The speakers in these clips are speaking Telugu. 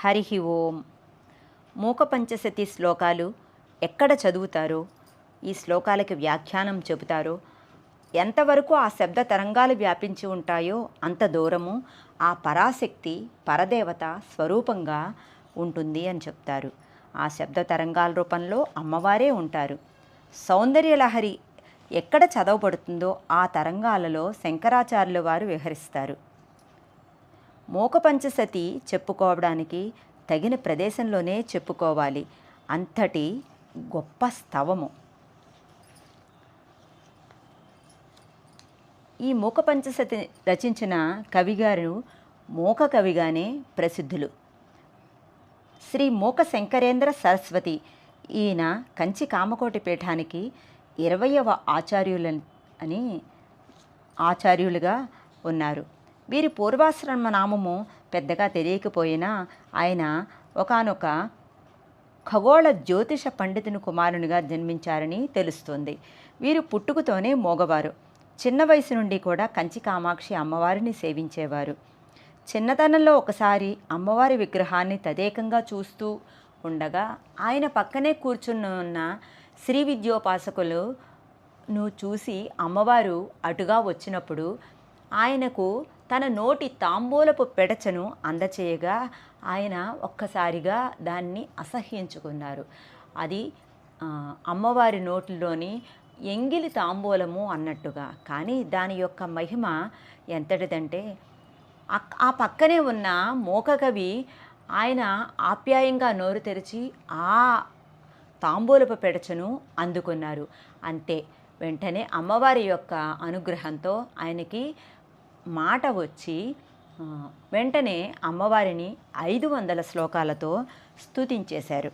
హరి ఓం. మూకపంచశతి శ్లోకాలు ఎక్కడ చదువుతారో ఈ శ్లోకాలకి వ్యాఖ్యానం చెబుతారో ఎంతవరకు ఆ శబ్ద తరంగాలు వ్యాపించి ఉంటాయో అంత దూరము ఆ పరాశక్తి పరదేవత స్వరూపంగా ఉంటుంది అని చెప్తారు. ఆ శబ్ద తరంగాల రూపంలో అమ్మవారే ఉంటారు. సౌందర్యలహరి ఎక్కడ చదవబడుతుందో ఆ తరంగాలలో శంకరాచార్యుల వారు విహరిస్తారు. మూకపంచసతి చెప్పుకోవడానికి తగిన ప్రదేశంలోనే చెప్పుకోవాలి. అంతటి గొప్ప స్తవము. ఈ మూకపంచసతి రచించిన కవిగారు మూక కవిగానే ప్రసిద్ధులు. శ్రీ మూక శంకరేంద్ర సరస్వతి ఈయన కంచి కామకోటి పీఠానికి ఇరవయవ ఆచార్యుల అని ఆచార్యులుగా ఉన్నారు. వీరి పూర్వాశ్రమ నామము పెద్దగా తెలియకపోయినా ఆయన ఒకానొక ఖగోళ జ్యోతిష పండితుని కుమారునిగా జన్మించారని తెలుస్తుంది. వీరు పుట్టుకతోనే మోగవారు. చిన్న వయసు నుండి కూడా కంచి కామాక్షి అమ్మవారిని సేవించేవారు. చిన్నతనంలో ఒకసారి అమ్మవారి విగ్రహాన్ని తదేకంగా చూస్తూ ఉండగా ఆయన పక్కనే కూర్చుని ఉన్న శ్రీ విద్యోపాసకులు ను చూసి అమ్మవారు అటుగా వచ్చినప్పుడు ఆయనకు తన నోటి తాంబూలపు పెడచను అందచేయగా ఆయన ఒక్కసారిగా దాన్ని అసహ్యించుకున్నారు. అది అమ్మవారి నోటిలోని ఎంగిలి తాంబూలము అన్నట్టుగా. కానీ దాని యొక్క మహిమ ఎంతటిదంటే అక్- ఆ పక్కనే ఉన్న మోకకవి ఆయన ఆప్యాయంగా నోరు తెరిచి ఆ తాంబూలపు పెడచను అందుకున్నారు. అంతే. వెంటనే అమ్మవారి యొక్క అనుగ్రహంతో ఆయనకి మాట వచ్చి వెంటనే అమ్మవారిని ఐదు వందల శ్లోకాలతో స్తుతించేశారు.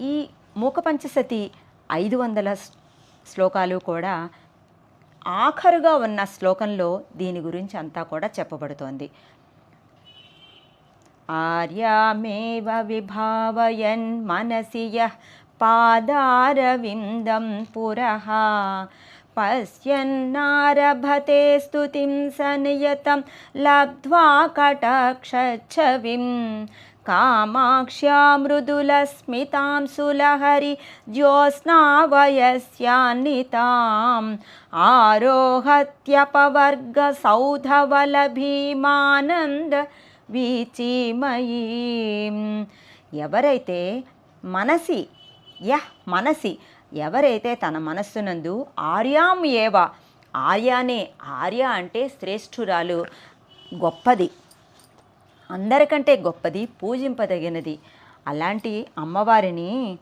ఈ మూకపంచసతి ఐదు వందల శ్లోకాలు కూడా ఆఖరుగా ఉన్న శ్లోకంలో దీని గురించి అంతా కూడా చెప్పబడుతోంది. ఆర్యామేవ విభావయన్ మనసి పాదారవిందం పురహ పశ్యన్నారభతే స్తుతిం సనియతం లబ్ధ్వా కటాక్షఛవిం. కామాక్ష్యా మృదులస్మితాం సులహరి జ్యోత్స్నావయస్యాన్నితాం. ఆరోహత్యపవర్గ సౌధవలభీమానంద వీచిమయీం. ఎవరైతే మనసి యహ్ మనసి ఎవరైతే తన మనస్సునందు ఆర్యాం ఏవ ఆర్యానే ఆర్య అంటే శ్రేష్ఠురాలు గొప్పది అందరికంటే గొప్పది పూజింపదగినది అలాంటి అమ్మవారిని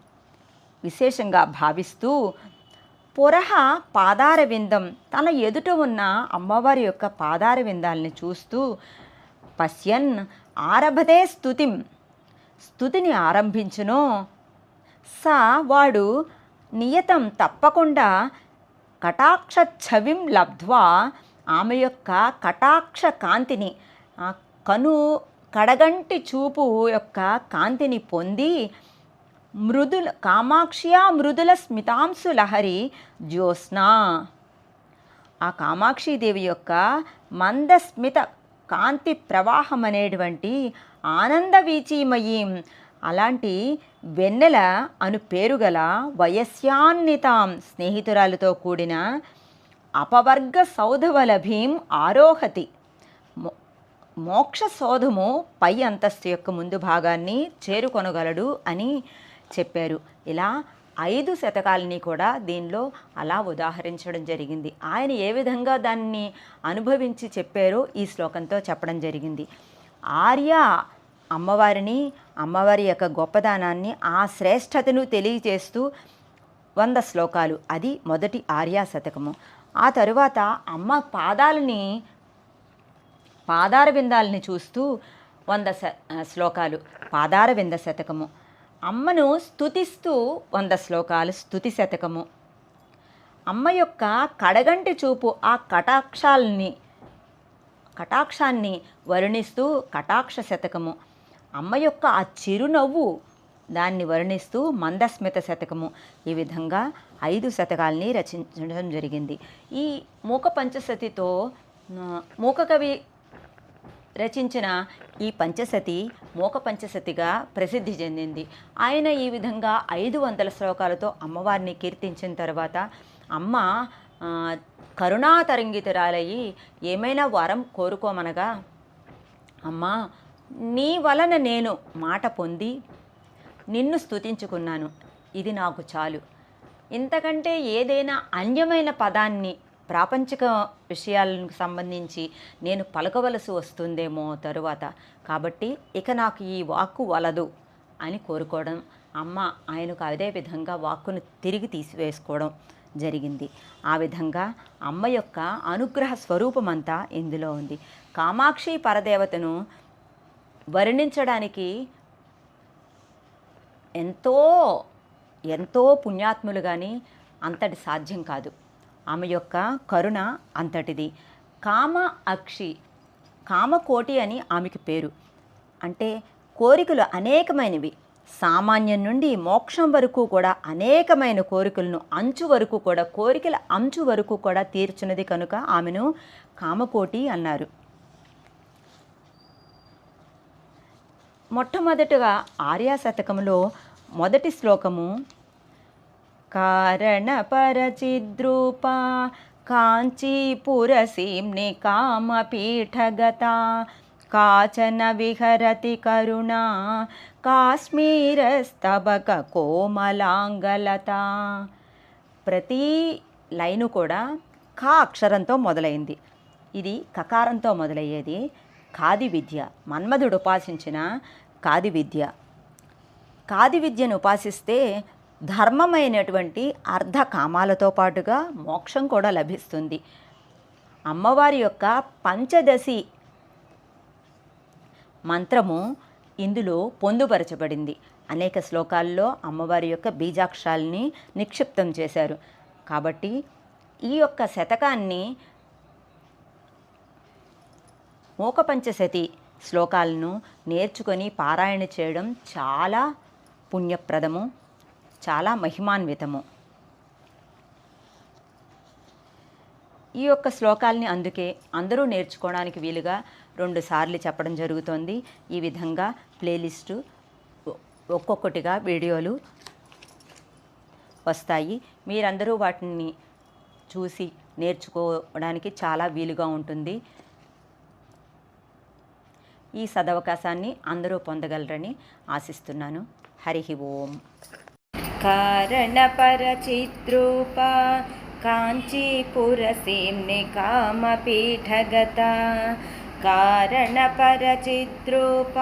విశేషంగా భావిస్తూ పురహ పాదార విందం తన ఎదుట ఉన్న అమ్మవారి యొక్క పాదార విందాల్ని చూస్తూ పశ్యన్ ఆరభదే స్థుతిం స్థుతిని ఆరంభించును. సా వాడు నియతం తప్పకుండా కటాక్ష ఛవిం లబ్ధ్వా ఆమె యొక్క కటాక్ష కాంతిని ఆ కను కడగంటి చూపు యొక్క కాంతిని పొంది మృదుల కామాక్ష్యా మృదుల స్మితాంశు లహరి జ్యోత్స్నా. ఆ కామాక్షిదేవి యొక్క మందస్మిత కాంతి ప్రవాహం అనేటువంటి ఆనంద వీచీమయీం అలాంటి వెన్నెల అను పేరుగల వయస్యాన్నితాం స్నేహితురాలతో కూడిన అపవర్గ సౌధవలభీం ఆరోహతి. మోక్ష సోధము పై అంతస్తు యొక్క ముందు భాగాన్ని చేరుకొనగలడు అని చెప్పారు. ఇలా ఐదు శతకాలని కూడా దీనిలో అలా ఉదాహరించడం జరిగింది. ఆయన ఏ విధంగా దాన్ని అనుభవించి చెప్పారో ఈ శ్లోకంతో చెప్పడం జరిగింది. ఆర్య అమ్మవారిని అమ్మవారి యొక్క గొప్పదానాన్ని ఆ శ్రేష్టతను తెలియజేస్తూ వంద శ్లోకాలు. అది మొదటి ఆర్యా శతకము. ఆ తరువాత అమ్మ పాదాలని పాదార విందాలని చూస్తూ వంద శ శ్లోకాలు. పాదార వింద శతకము. అమ్మను స్థుతిస్తూ వంద శ్లోకాలు. స్తుతి శతకము. అమ్మ యొక్క కడగంటి చూపు ఆ కటాక్షాలని కటాక్షాన్ని వర్ణిస్తూ కటాక్ష శతకము. అమ్మ యొక్క ఆ చిరునవ్వు దాన్ని వర్ణిస్తూ మందస్మిత శతకము. ఈ విధంగా ఐదు శతకాల్ని రచించడం జరిగింది. ఈ మూక పంచసతితో మూకకవి మూక కవి రచించిన ఈ పంచసతి మూక పంచసతిగా ప్రసిద్ధి చెందింది. ఆయన ఈ విధంగా ఐదు వందల శ్లోకాలతో అమ్మవారిని కీర్తించిన తర్వాత అమ్మ కరుణాతరంగితురాలయ్యి ఏమైనా వరం కోరుకోమనగా అమ్మ నీ వలన నేను మాట పొంది నిన్ను స్తుతించుకున్నాను. ఇది నాకు చాలు. ఇంతకంటే ఏదైనా అన్యమైన పదాన్ని ప్రాపంచిక విషయాలకు సంబంధించి నేను పలకవలసి వస్తుందేమో తరువాత. కాబట్టి ఇక నాకు ఈ వాక్కు వలదు అని కోరుకోవడం అమ్మ ఆయనకు అదే విధంగా వాక్కును తిరిగి తీసివేసుకోవడం జరిగింది. ఆ విధంగా అమ్మ యొక్క అనుగ్రహ స్వరూపమంతా ఇందులో ఉంది. కామాక్షి పరదేవతను వర్ణించడానికి ఎంతో ఎంతో పుణ్యాత్ములు కానీ అంతటి సాధ్యం కాదు. ఆమె యొక్క కరుణ అంతటిది. కామ అక్షి కామకోటి అని ఆమెకి పేరు. అంటే కోరికలు అనేకమైనవి. సామాన్యం నుండి మోక్షం వరకు కూడా అనేకమైన కోరికలను అంచు వరకు కూడా కోరికల అంచు వరకు కూడా తీర్చున్నది కనుక ఆమెను కామకోటి అన్నారు. మొట్టమొదటగా ఆర్యా శతకంలో మొదటి శ్లోకము కారణపరచిద్రూప కాంచీపురసీంని కామపీఠగత కాచన విహరతి కరుణా కాశ్మీరస్తబక కోమలాంగలత. ప్రతి లైను కూడా కా అక్షరంతో మొదలైంది. ఇది కకారంతో మొదలయ్యేది. ఖాది విద్య. మన్మధుడు ఉపాసించిన ఖాది విద్య. కాది విద్యను ఉపాసిస్తే ధర్మమైనటువంటి అర్ధ కామాలతో పాటుగా మోక్షం కూడా లభిస్తుంది. అమ్మవారి యొక్క పంచదశి మంత్రము ఇందులో పొందుపరచబడింది. అనేక శ్లోకాల్లో అమ్మవారి యొక్క బీజాక్షరాల్ని నిక్షిప్తం చేశారు. కాబట్టి ఈ యొక్క శతకాన్ని మూకపంచశతి శ్లోకాలను నేర్చుకొని పారాయణ చేయడం చాలా పుణ్యప్రదము చాలా మహిమాన్వితము. ఈ యొక్క శ్లోకాల్ని అందుకే అందరూ నేర్చుకోవడానికి వీలుగా రెండు సార్లు చెప్పడం జరుగుతోంది. ఈ విధంగా ప్లేలిస్టు ఒక్కొక్కటిగా వీడియోలు వస్తాయి. మీరందరూ వాటిని చూసి నేర్చుకోవడానికి చాలా వీలుగా ఉంటుంది. ఈ సదవకాశాన్ని అందరూ పొందగలరని ఆశిస్తున్నాను. హరిహి ఓం. కారణపరచిద్రూప కాంచీపురసీంని కామపీఠగత కారణపరచిద్రూప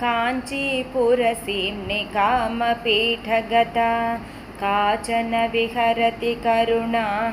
కాంచీపురసీంని కామపీఠగత కాచన విహరతి కరుణా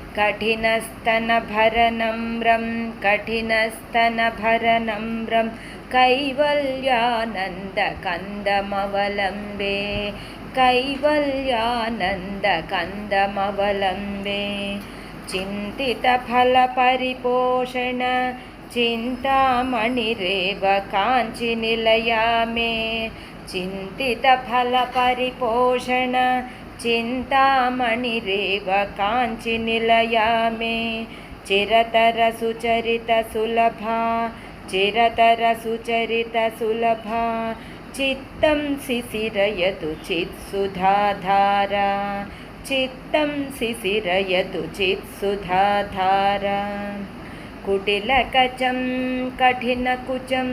कठिनस्तनभरनम्रं कठिनस्तनभरनम्रं कैवल्यानन्दकन्दमवलम्बे कैवल्यानन्दकन्दमवलम्बे चिन्तितफलपरिपोषण चिन्तामणिरेव काञ्चिनिलया मे चिन्तितफलपरिपोषण చింతామణిరేవ కాంచి నిలయామే. చిరతర సుచరిత సులభా చిరతర సుచరిత సులభా. చిత్తం శిశిరయతు చిత్సుధాధార చిత్తం శిశిరయతు చిత్సుధాధార కుటిలకచం కఠినకుచం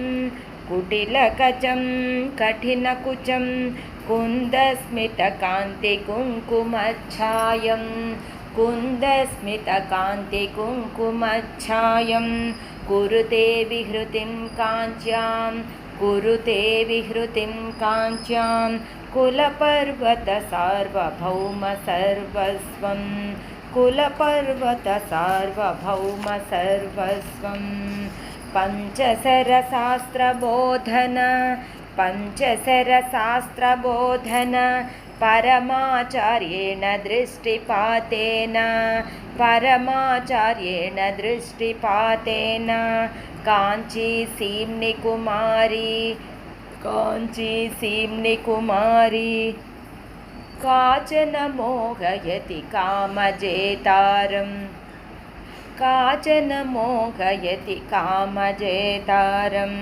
కుటిలకచం కఠినకుచం कुन्दस्मितकान्तिकुङ्कुमच्छायं कुन्दस्मितकान्तिकुङ्कुमच्छायं कुरुते विहृतिं काञ्च्यां कुरुते विहृतिं काञ्च्यां कुलपर्वत सार्वभौम सर्वस्वं कुलपर्वत सार्वभौम सर्वस्वं पञ्चसरशास्त्रबोधन पञ्चसरशास्त्रबोधन परमाचार्येण दृष्टिपातेन परमाचार्येण दृष्टिपातेन काञ्ची सीम्निकुमारी काञ्ची सीम्निकुमारी काचन मोहयति कामजेतारम् काचन मोहयति कामजेतारं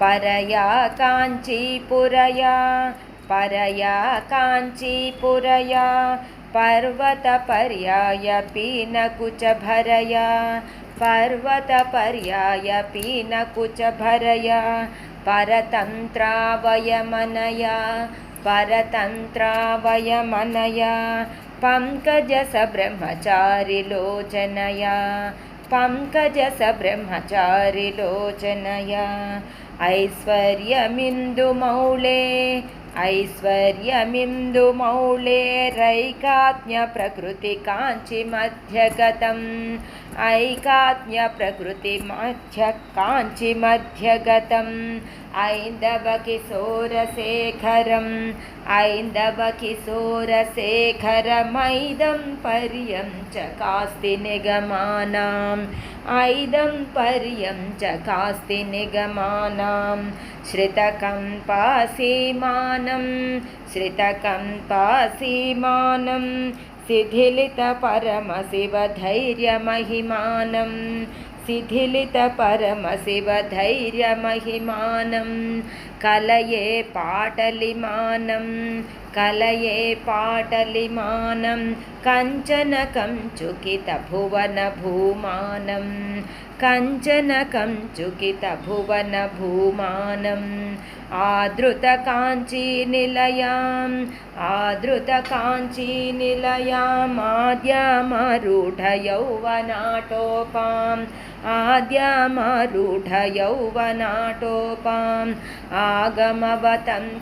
परया काञ्चीपुरया परया काञ्चीपुरया पर्वतपर्याय पीनकुचभरया पर्वतपर्याय पीनकुचभरया परतन्त्रावयमनया परतन्त्रावयमनया पङ्कजसब्रह्मचारिलोचनया పంకజస బ్రహ్మచారి లోచనయ ఐశ్వర్యమిందు మౌళే ఐశ్వర్యమిందు మౌళేరైకాత్మ్య ప్రకృతి కాంచి మధ్యగతం ఐకాత్మ్య ప్రకృతి మధ్య కాంచి మధ్యగతం ఐందవ కిశోరశేఖరం ఐందవ కిశోరశేఖరమైదం పర్యం చ కాస్తి నిగమానాం ऐदं पर्यं च कास्ति निगमानां श्रितकम्पासीमानं श्रितकम्पासीमानं शिथिलितपरमशिवधैर्यमहिमानं शिथिलितपरमशिवधैर्यमहिमानं कलये पाटलिमानं కలయే పాటలిమానం కంచన కంచుకిత భువన భూమానం. కంచన కంచుకిత భువన భూమానం. ఆదృత కాంచీ నిలయాం ఆదృత కాంచీ నిలయామాద్యామరుఢ యౌవనాటోపాం ఆద్యామరుఢ యౌవనాటోపాం ఆగమవతం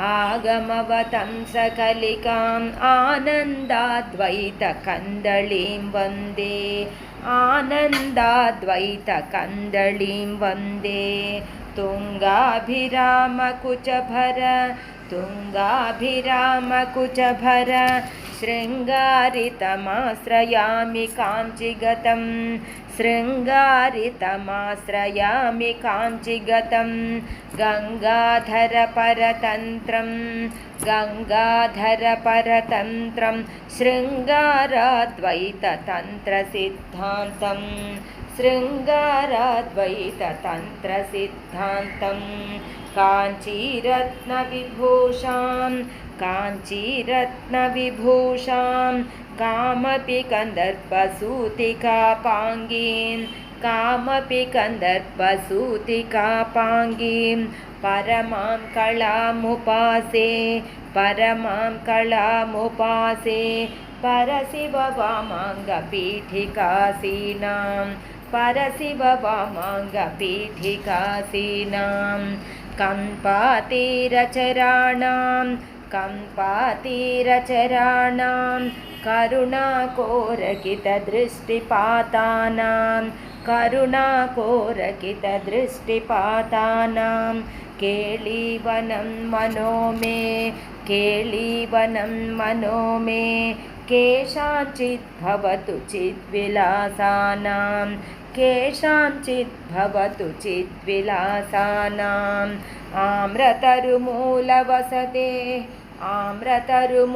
ఆ आगमवतं सकलिकाम् आनन्दाद्वैतकन्दलीं वन्दे। आनन्दाद्वैतकन्दलीं वन्दे। तुङ्गाभिरामकुचभर तुङ्गाभिरामकुचभर శృంగారితమాశ్రయామి కాంచిగతం. శృంగారితమాశ్రయామి కాంచిగతం. గంగాధరపరతంత్రం గంగాధరపరతంత్రం శృంగారాద్వైతతంత్రసిద్ధాంతం. శృంగారాద్వైతతంత్రసిద్ధాంతం. కాంచీరత్నవిభూషాం काञ्चीरत्नविभूषां कामपि कन्दर्पसूतिकापाङ्गीं कामपि कन्दर्पसूतिकापाङ्गीं। परमां कलामुपासे परमां कलामुपासे परशिववामाङ्गपीठिकासीनां परशिववामाङ्गपीठिकासीनां। कम्पातीरचराणां कम्पातीरचराणां करुणाकोरकितदृष्टिपातानां करुणाकोरकितदृष्टिपातानां केळीवनं मनो मे केळीवनं मनो मे केषाञ्चित् भवतु चिद्विलासानां केषाञ्चित् भवतु चिद्विलासानाम् आम्रतरुमूलवसते आम्रतरुमूलवसते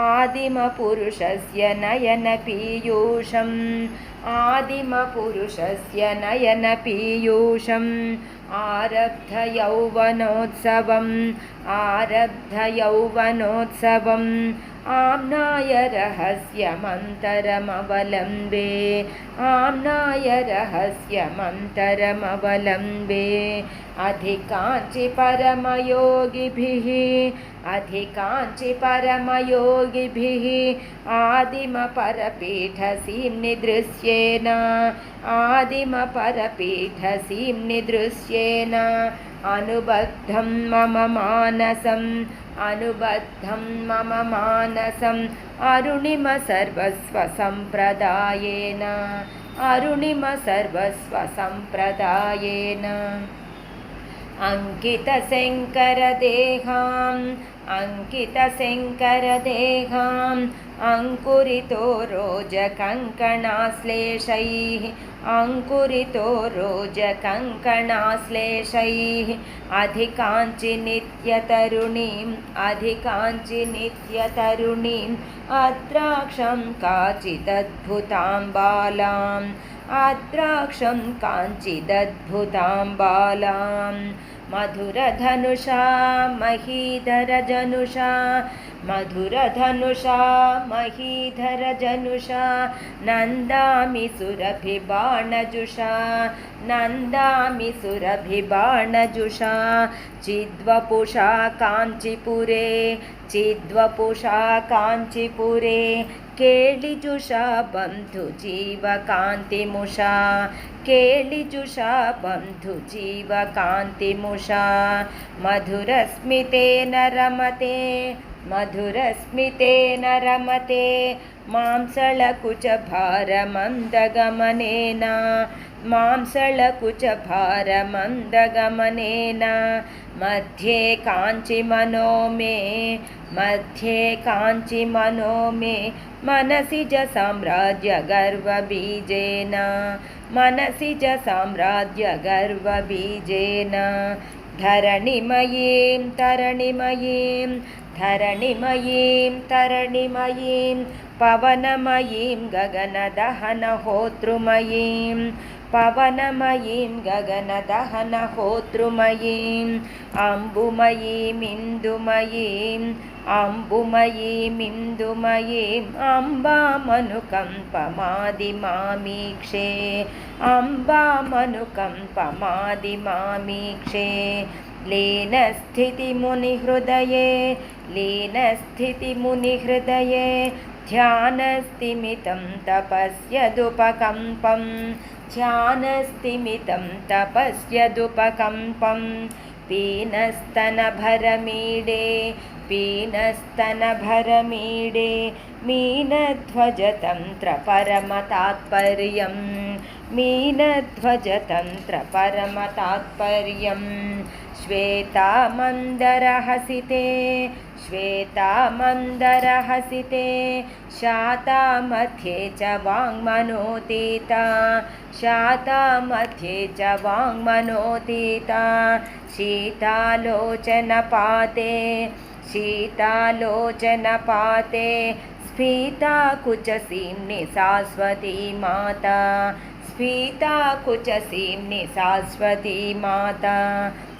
आदिमपुरुषस्य नयनपीयूषम् आदिमपुरुषस्य नयनपीयूषम् आरब्धयौवनोत्सवम् आरब्धयौवनोत्सवम् आम्नाय रहस्यमन्तरमवलम्बे आम्नाय रहस्यमन्तरमवलम्बे। अधिकाञ्चि परमयोगिभिः अधिकाञ्चि परमयोगिभिः आदिमपरपीठसीं निदृश्येन आदिमपरपीठसीं निदृश्येन अनुबद्धं मम मानसम् अनुबद्धं मम मानसम् अरुणिम सर्वस्वसम्प्रदायेन अरुणिम सर्वस्वसम्प्रदायेन अङ्कितशङ्करदेहाम् अङ्कितशङ्करदेहाम् अङ्कुरितो रोजकङ्कणाश्लेषैः अङ्कुरितो रोजकङ्कणाश्लेषैः अधिकाञ्चि नित्यतरुणीम् अधिकाञ्चि नित्यतरुणीम् अद्राक्षं काचिदद्भुतां बालाम् अद्राक्षं काञ्चिदद्भुतां बालाम् मधुरधनुषा महीधरजनुषा मधुरधनुषा महीधरजनुषा नन्दामि सुरभिबाणजुषा नन्दामि सुरभिबाणजुषा। चिद्वपुषा काञ्चिपुरे चिद्वपुषा काञ्चिपुरे केळिजुषा बन्धुजीवकान्तिमुषा केळिजुषा बन्धुजीवकान्तिमुषा मधुरस्मितेन रमते मधुरस्मितेन रमते मांसळकुचभारमन्दगमनेन मांसळकुचभारमन्दगमनेन मध्ये काञ्चिमनो मे मध्ये काञ्चिमनो मे मनसि ज साम्राज्यगर्वबीजेन मनसि च साम्राज्यगर्वबीजेन धरणिमयीं तरणिमयीं धरणिमयीं तरणिमयीं पवनमयीं गगनदहनहोतृमयीं पवनमयीं गगनदहनहोतृमयीम् अम्बुमयीमिन्दुमयीम् अम्बुमयीमिन्दुमयीम् अम्बामनुकम्पमादिमामीक्षे अम्बामनुकम्पमादिमामीक्षे लीनस्थितिमुनिहृदये लीनस्थितिमुनिहृदये ध्यानस्तिमितं तपस्यदुपकम्पं ध्यानस्तिमितं तपस्यदुपकम्पं पीनस्तनभरमीडे पीनस्तनभरमीडे मीनध्वजतन्त्रपरमतात्पर्यं मीनध्वजतन्त्रपरमतात्पर्यं श्वेतामन्दरहसिते श्वेतामन्दरहसिते शाता मध्ये च वाङ्मनोतीता शाता मध्ये च वाङ्मनोतीता शीतालोचनपाते शीतालोचनपाते स्फीताकुचसीम्नि शाश्वती माता स्फीताकुचसीम्नि शाश्वती माता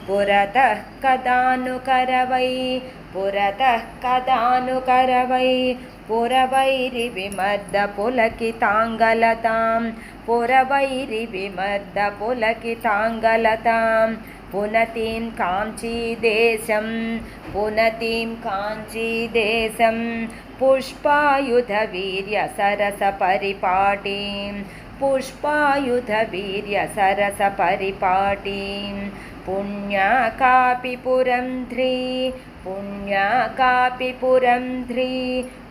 पुरतः कदानुकरवै पुरतः कदानुकरवै पुरवैरिविमर्दपुलकिताङ्गलतां पुरवैरिविमर्दपुलकिताङ्गलतां पुनतीं काञ्चीदेशं पुनतीं काञ्चीदेशं पुष्पायुधवीर्यसरसपरिपाटीं पुष्पायुधवीर्यसरसपरिपाटीं पुण्या कापि पुरन्ध्री पुण्या कापि पुरन्ध्री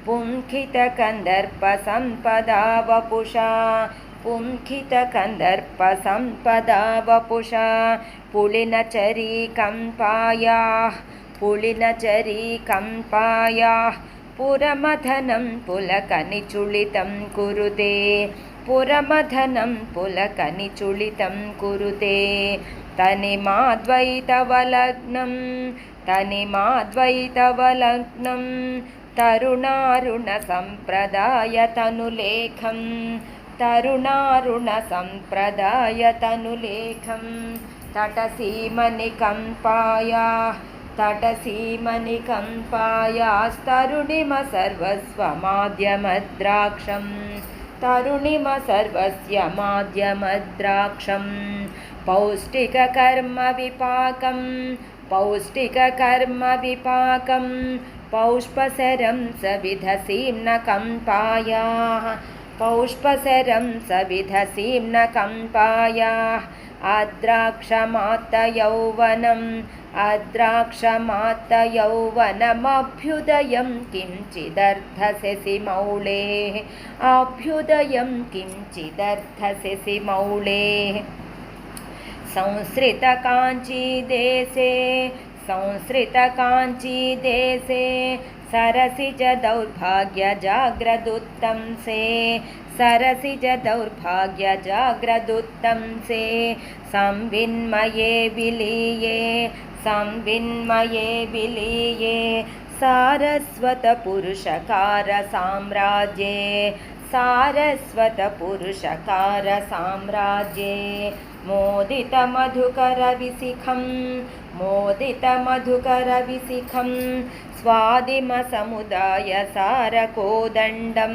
पुङ्खितकन्दर्पसम्पदा वपुषा पुङ्खितकन्दर्पसम्पदा वपुषा पुलिनचरीकम्पायाः पुलिनचरीकम्पायाः पुरमथनं पुलकनिचुलितं कुरुते पुरमथनं पुलकनिचुलितं कुरुते तनिमाद्वैतवलग्नं तनिमाद्वैतवलग्नं तरुणारुणसम्प्रदायतनुलेखं तरुणारुणसम्प्रदायतनुलेखं तटसीमनिकम्पायाः तटसीमनिकम्पायास्तरुणिम सर्वस्वमाद्यमद्राक्षं तरुणिम सर्वस्य माध्यमद्राक्षं पौष्टिककर्मविपाकं पौष्टिककर्मविपाकं पौष्पसरं सविधसीम्नकं पायाः पौष्पसरं सविधसीम्नकं पायाः अद्राक्ष मातयौवनम् अद्राक्ष मातयौवनमभ्युदयं किञ्चिदर्थ ससि मौळेः अभ्युदयं किंचिदर्थ ससि मौळेः सरसि च दौर्भाग्यजाग्रदुतंसे सरसिज दौर्भाग्यजाग्रदुत्तं से संविन्मये विलीये संविन्मये विलीये सारस्वतपुरुषकारसाम्राज्ये सारस्वतपुरुषकारसाम्राज्ये। मोदितमधुकरविशिखं मोदितमधुकरविशिखं स्वादिमसमुदायसारकोदण्डं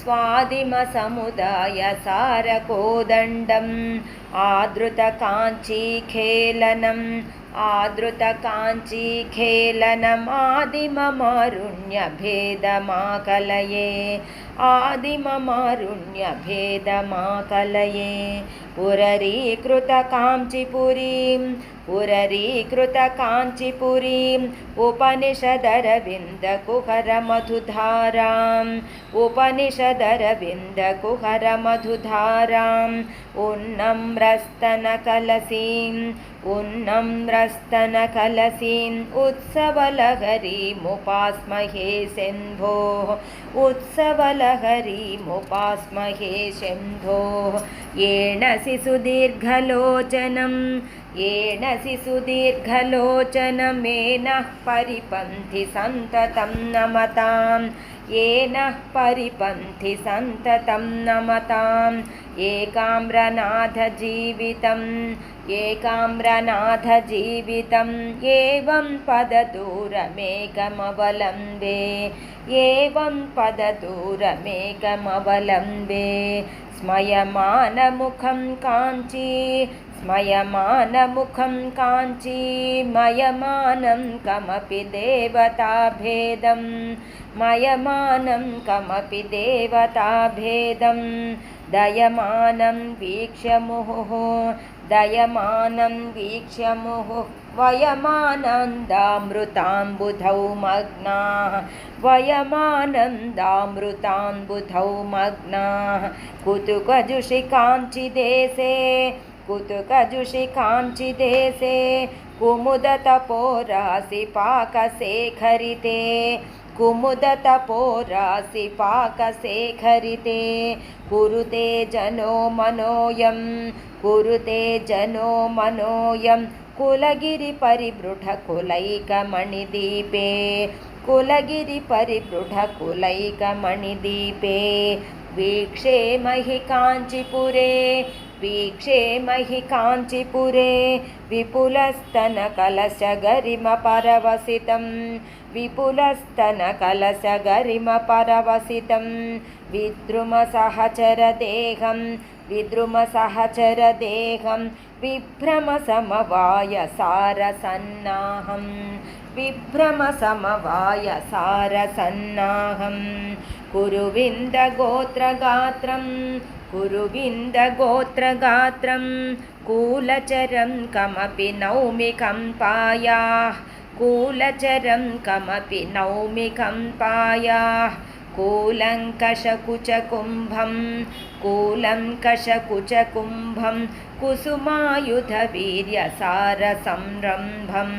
स्वादिमसमुदायसारकोदण्डम् आदृतकाञ्चीखेलनम् आदृतकाञ्चीखेलनमादिममारुण्यभेदमाकलये आदिममारुण्यभेदमाकलये उररीकृतकाञ्चिपुरीम् उररीकृतकाञ्चिपुरीम् उपनिषदरविन्दकुहरमधुधाराम् उपनिषदरविन्दकुहरमधुधाराम् उन्नम्रस्तनकलसीम् उन्नम्रस्तनकलसीम् उत्सवलहरीमुपास्महे सिन्धोः उत्सवलहरीमुपास्महे सिन्धोः येण सुदीर्घलोचनम् येण सुदीर्घलोचनमेनः परिपन्थि सन्ततं नमताम्। येन परिपन्थि सन्ततं नमताम्। एकाम्रनाथजीवितम् एकाम्रनाथजीवितम् एवं पददूरमेकमवलम्बे एवं पददूरमेकमवलम्बे। स्मयमानमुखं काञ्ची మయమానముఖం కాంచీ మయమానం కమపి దేవతాభేదం మయమానం కమపి దేవతాభేదం దయమానం వీక్ష్యముహుః దయమానం వీక్ష్యముహుః వయమానందామృతాంబుధౌ మగ్నా వయమానందామృతాంబుధౌ మగ్నా కుతుకజుషి కాంచిదేశే काञ्चिदेशे कुतुकजुषि काञ्चिदेशे कुमुदतपोरासि पाकशेखरिते कुमुदतपोरासि पाकशेखरिते कुरुते जनो मनोयं कुरुते जनो मनोयं कुलगिरिपरिबृढकुलैकमणिदीपे। कुलगिरिपरिबृढकुलैकमणिदीपे। वीक्षे महि काञ्चिपुरे वीक्षे महि काञ्चिपुरे विपुलस्तनकलशगरिमपरवसितं विपुलस्तनकलशगरिमपरवसितं विद्रुमसहचरदेहं विद्रुमसहचरदेहं विभ्रमसमवायसारसन्नाहं विभ्रमसमवायसारसन्नाहं कुरुविन्दगोत्रगात्रं कुरुविन्दगोत्रगात्रं कूलचरं कमपि नौमि कम्पायाः कूलचरं कमपि नौमि कम्पायाः कूलङ्कषकुचकुम्भं कूलङ्कषकुचकुम्भं कुसुमायुधवीर्यसारसंरम्भं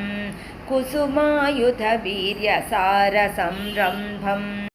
कुसुमायुधवीर्यसारसंरम्भम्